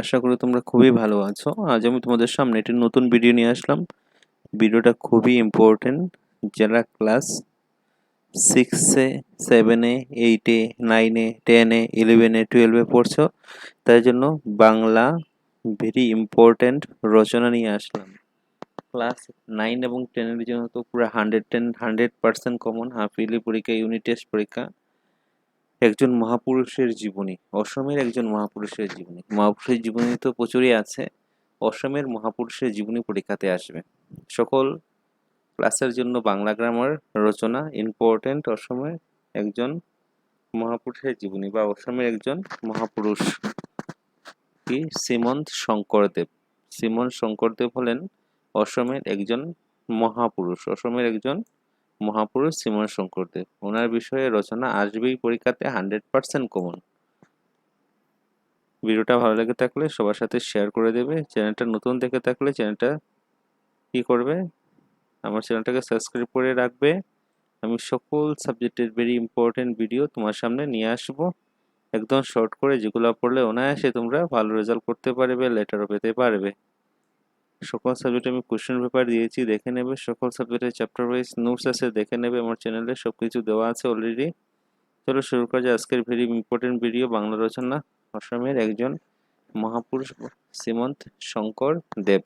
আশা করি তোমরা খুবই ভালো আছো। আজ আমি তোমাদের সামনে একটি নতুন ভিডিও নিয়ে আসলাম। ভিডিওটা খুবই ইম্পর্টেন্ট যারা ক্লাস সিক্সে সেভেনে এইটে নাইনে টেনে ইলেভেনে টুয়েলভে পড়ছো, তাই জন্য বাংলা ভেরি ইম্পর্টেন্ট রচনা নিয়ে আসলাম। ক্লাস নাইন এবং টেনের জন্য তো পুরো hundred ten hundred percent common half yearly পরীক্ষা ইউনিট টেস্ট পরীক্ষা। একজন মহাপুরুষের জীবনী, অসমের একজন মহাপুরুষের জীবনী। মহাপুরুষের জীবনী তো প্রচুরই আছে, অসমের মহাপুরুষের জীবনী পরীক্ষাতে আসবে। সকল ক্লাসের জন্য বাংলা গ্রামার রচনা ইম্পর্টেন্ট অসমের একজন মহাপুরুষের জীবনী বা অসমের একজন মহাপুরুষ কি? শ্রীমন্ত শঙ্করদেব। শ্রীমন্ত শঙ্করদেব হলেন অসমের একজন মহাপুরুষ, অসমের একজন মহাপুরুষ শ্রীমন্ত শঙ্করদেব ওনার বিষয়ে রচনা আসবেই পরীক্ষাতে হান্ড্রেড পার্সেন্ট কমন ভিডিওটা ভালো লেগে থাকলে সবার সাথে শেয়ার করে দেবে। চ্যানেলটা নতুন দেখে থাকলে চ্যানেলটা কি করবে? আমার চ্যানেলটাকে সাবস্ক্রাইব করে রাখবে। আমি সকল সাবজেক্টের ভেরি ইম্পর্টেন্ট ভিডিও তোমার সামনে নিয়ে আসব। একদম শর্ট করে যেগুলো পড়লে অনায়াসে তোমরা ভালো রেজাল্ট করতে পারবে লেটারও পেতে পারবে। সকল সাবজেক্টে আমি কোশ্চেন পেপার দিয়েছি, দেখে নেবে। সকল সাবজেক্টের চ্যাপ্টার ওয়াইজ নোটস আছে, দেখে নেবে। আমার চ্যানেলে সব কিছু দেওয়া আছে অলরেডি চলো শুরু করা যায় আজকের ভেরি ইম্পর্টেন্ট ভিডিও বাংলা রচনা। অসমের একজন মহাপুরুষ শ্রীমন্ত শঙ্কর দেব।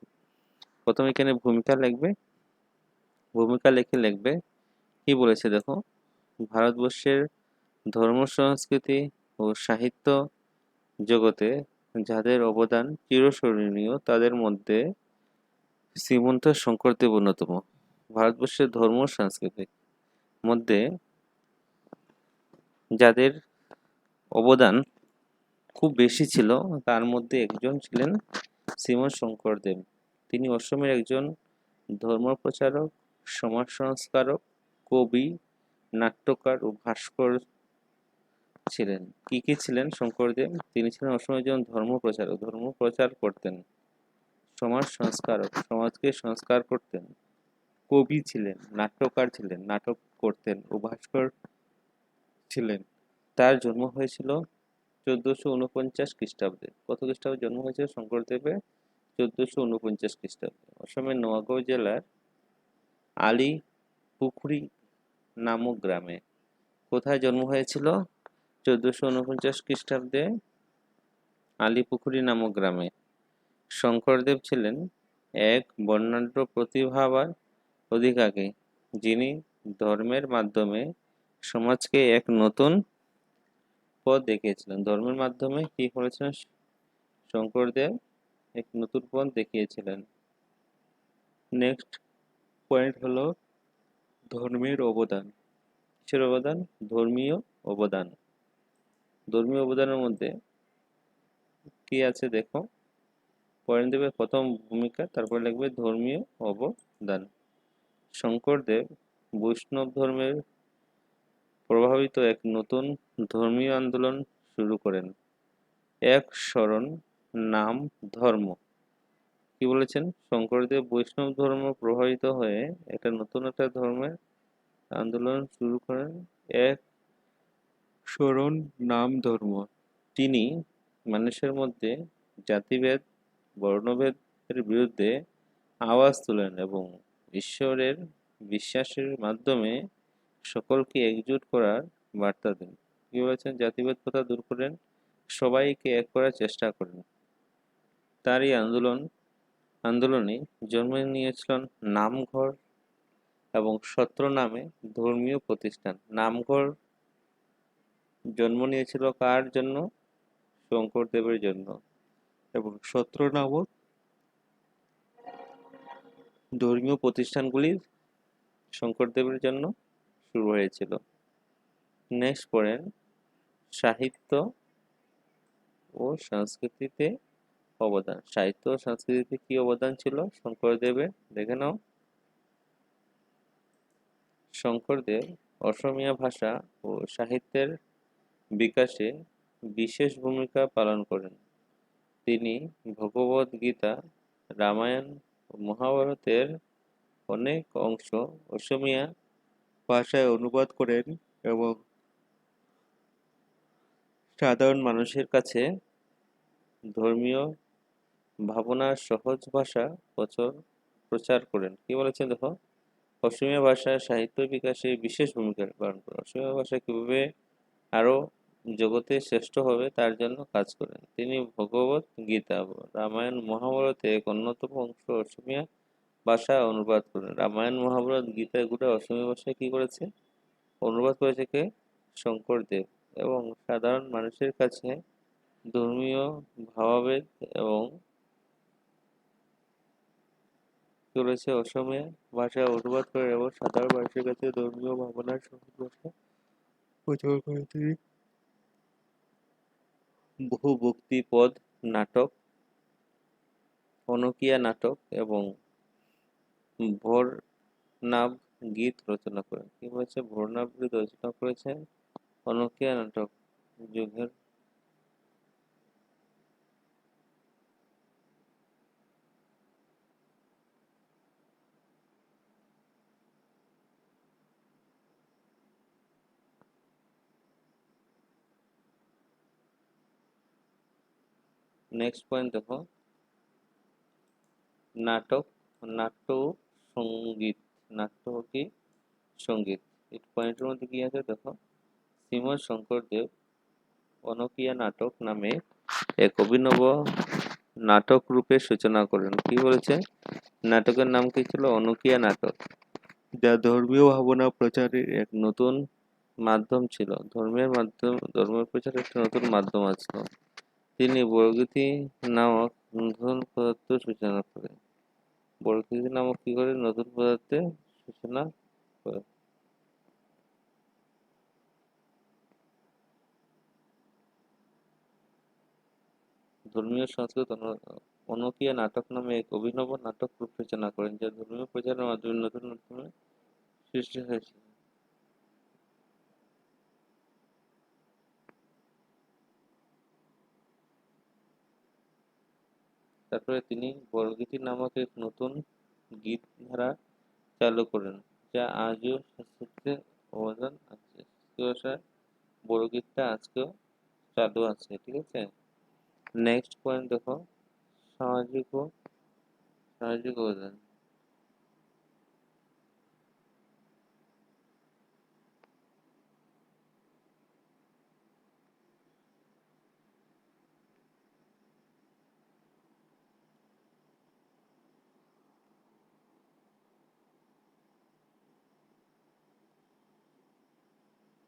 প্রথমে এখানে ভূমিকা লিখবে। ভূমিকা লিখে লিখবে, কি বলেছে দেখো? ভারতবর্ষের ধর্ম, সংস্কৃতি ও সাহিত্য জগতে যাদের অবদান চিরস্মরণীয়, তাদের মধ্যে শ্রীমন্ত শঙ্করদেব অন্যতম। ভারতবর্ষের ধর্ম সাংস্কৃতিক মধ্যে যাদের অবদান খুব বেশি ছিল, তার মধ্যে একজন ছিলেন শ্রীমন্ত শঙ্করদেব তিনি অসমের একজন ধর্মপ্রচারক, সমাজ সংস্কারক, কবি, নাট্যকার ও ভাস্কর ছিলেন। কি কি ছিলেন শঙ্করদেব তিনি ছিলেন অসমের একজন ধর্ম প্রচারক ধর্ম প্রচার করতেন। সমাজ সংস্কারক, সমাজকে সংস্কার করতেন। কবি ছিলেন, নাট্যকার ছিলেন, নাটক করতেন ও ভাস্কর ছিলেন। তার জন্ম হয়েছিল চোদ্দশো উনপঞ্চাশ খ্রিস্টাব্দে। কত খ্রিস্টাব্দে জন্ম হয়েছিল? শঙ্করদেবের চোদ্দশো উনপঞ্চাশ খ্রিস্টাব্দে। অসমের নোয়াগাঁও জেলার আলী পুকুরি নামক গ্রামে। কোথায় জন্ম হয়েছিল? চোদ্দশো উনপঞ্চাশ খ্রিস্টাব্দে আলিপুকুরি নামক গ্রামে। শঙ্করদেব ছিলেন এক বর্ণাঢ্য প্রতিভাবার অধিকারী যিনি ধর্মের মাধ্যমে সমাজকে এক নতুন পথ দেখিয়েছিলেন। ধর্মের মাধ্যমে কি করেছিলেন শঙ্করদেব এক নতুন পথ দেখিয়েছিলেন। নেক্সট পয়েন্ট হলো ধর্মের অবদান। কিসের অবদান? ধর্মীয় অবদান। ধর্মীয় অবদানের মধ্যে কি আছে দেখো? পয়েন্ট দেবে প্রথম ভূমিকা, তারপর লিখবে ধর্মীয় অবদান। শঙ্করদেব বৈষ্ণব ধর্মের প্রভাবিত এক নতুন ধর্মীয় আন্দোলন শুরু করেন। এক স্মরণ, নাম, ধর্ম। কি বলেছেন? শঙ্করদেব বৈষ্ণব ধর্ম প্রভাবিত হয়ে একটা নতুন একটা ধর্মের আন্দোলন শুরু করেন। এক স্মরণ, নাম, ধর্ম। তিনি মানুষের মধ্যে জাতিভেদ বর্ণভেদের বিরুদ্ধে আওয়াজ তোলেন এবং ঈশ্বরের বিশ্বাসের মাধ্যমে সকলকে একজুট করার বার্তা দেন। কি বলেছেন? জাতিভেদ কথা দূর করেন, সবাইকে এক করার চেষ্টা করেন। তার এই আন্দোলন, আন্দোলনে জন্ম নিয়েছিলেন নামঘর এবং সত্র নামে ধর্মীয় প্রতিষ্ঠান। নামঘর জন্ম নিয়েছিল কার জন্য? শঙ্করদেবের জন্য। এবং সত্র নামক ধর্মীয় প্রতিষ্ঠানগুলির শঙ্করদেবের জন্য শুরু হয়েছিল। নেক্সট পড়েন, সাহিত্য ও সংস্কৃতিতে অবদান। সাহিত্য ও সংস্কৃতিতে কি অবদান ছিল? শঙ্করদেবের, দেখে নাও। শঙ্করদেব অসমীয়া ভাষা ও সাহিত্যের বিকাশে বিশেষ ভূমিকা পালন করেন। তিনি ভগবদ গীতা রামায়ণ ও মহাভারতের অনেক অংশ অসমীয়া ভাষায় অনুবাদ করেন এবং সাধারণ মানুষের কাছে ধর্মীয় ভাবনার সহজ ভাষা প্রচার প্রচার করেন। কি বলেছেন দেখো? অসমীয়া ভাষা সাহিত্য বিকাশে বিশেষ ভূমিকা পালন করে। অসমীয়া ভাষা কীভাবে আরও জগতে শ্রেষ্ঠ হবে তার জন্য কাজ করেন। তিনি ভগবত গীতা রামায়ণ মহাভারতে এক অন্যতম অংশ অসমীয়া ভাষা অনুবাদ করেন। রামায়ণ মহাভারত গীতা এগুলো অসমীয়া ভাষায় কি করেছে? অনুবাদ করেছে কে? শঙ্করদেব এবং সাধারণ মানুষের কাছে ধর্মীয় ভাবাবেগ এবং চলেছে অসমীয়া ভাষায় অনুবাদ করে এবং সাধারণ মানুষের কাছে ধর্মীয় ভাবনার সহজ ভাষা প্রচার করে তিনি বহু ভক্তিপদ নাটক অনকিয়া নাটক এবং ভোরনাভ গীত রচনা করেন। কি বলেছে ভোরনাভ গীত রচনা করেছেন অনকিয়া নাটক যুগের নেক্সট পয়েন্ট দেখো। নাটক, নাট্য সংগীত। নাট্য কি? সংগীত। এই পয়েন্টের মধ্যে কি আছে দেখো? শ্রীমৎ শঙ্করদেব অনকিয়া নাটক নামে এক অভিনব নাটক রূপে সূচনা করেন। কি বলেছে? নাটকের নাম কি ছিল? অনকিয়া নাটক। যা ধর্মীয় ভাবনা প্রচারের এক নতুন মাধ্যম ছিল। ধর্মের মাধ্যম ধর্মের প্রচারের একটি নতুন মাধ্যম আছে। তিনি বরগীতি নামক নতুন পদার্থ সূচনা করেন। বরগীতি নামক কি করে? নতুন পদার্থে সূচনা করে ধর্মীয় সংস্কৃত অনকিয়া নাটক নামে এক অভিনব নাটক রূপ রচনা করেন, যা ধর্মীয় প্রচারের মাধ্যমে নতুন মাধ্যমে সৃষ্টি হয়েছিল তারপরে তিনি বড়গীতি নামক এক নতুন গীত ধারা চালু করেন, যা আজও শাস্ত্রে অবদান আছে। ভাষায় বড়গীতটা আজকেও চালু আছে, ঠিক আছে? নেক্সট পয়েন্ট দেখো, সামাজিক ও সামাজিক অবদান।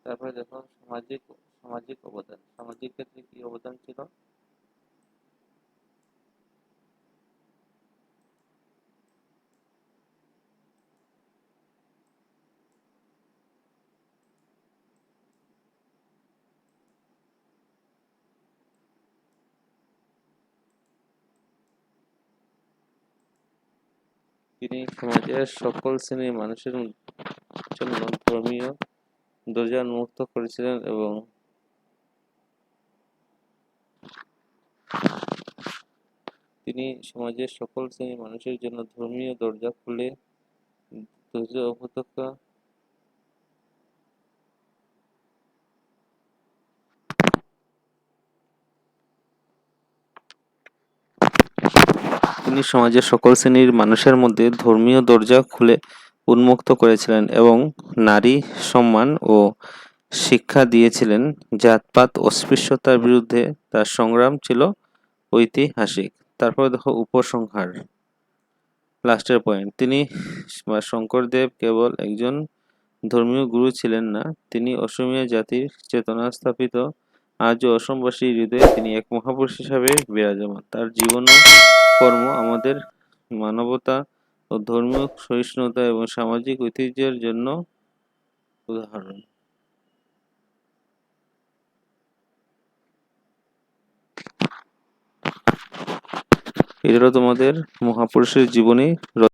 তারপরে দেখো সামাজিক সামাজিক অবদান। সামাজিক ক্ষেত্রে কি অবদান ছিল? তিনি সমাজের সকল শ্রেণির মানুষের জন্য ধর্মীয় দরজা উন্মুক্ত করেছিলেন এবং তিনি সমাজের সকল শ্রেণির মানুষের জন্য ধর্মীয় দরজা খুলে তিনি সমাজের সকল শ্রেণির মানুষের মধ্যে ধর্মীয় দরজা খুলে উন্মুক্ত করেছিলেন এবং নারী সম্মান ও শিক্ষা দিয়েছিলেন। জাতপাত অস্পৃশ্যতার বিরুদ্ধে তার সংগ্রাম ছিল ঐতিহাসিক। তারপরে দেখো উপসংহার। লাস্টের পয়েন্ট। তিনি শঙ্করদেব কেবল একজন ধর্মীয় গুরু ছিলেন না, তিনি অসমীয়া জাতির চেতনা স্থাপিত। আজও অসমবাসী হৃদয়ে তিনি এক মহাপুরুষ হিসাবে বিরাজমান। তার জীবন ও কর্ম আমাদের মানবতা ও ধর্মীয় সহিষ্ণুতা এবং সামাজিক ঐতিহ্যের জন্য উদাহরণ। এছাড়া তোমাদের মহাপুরুষের জীবনী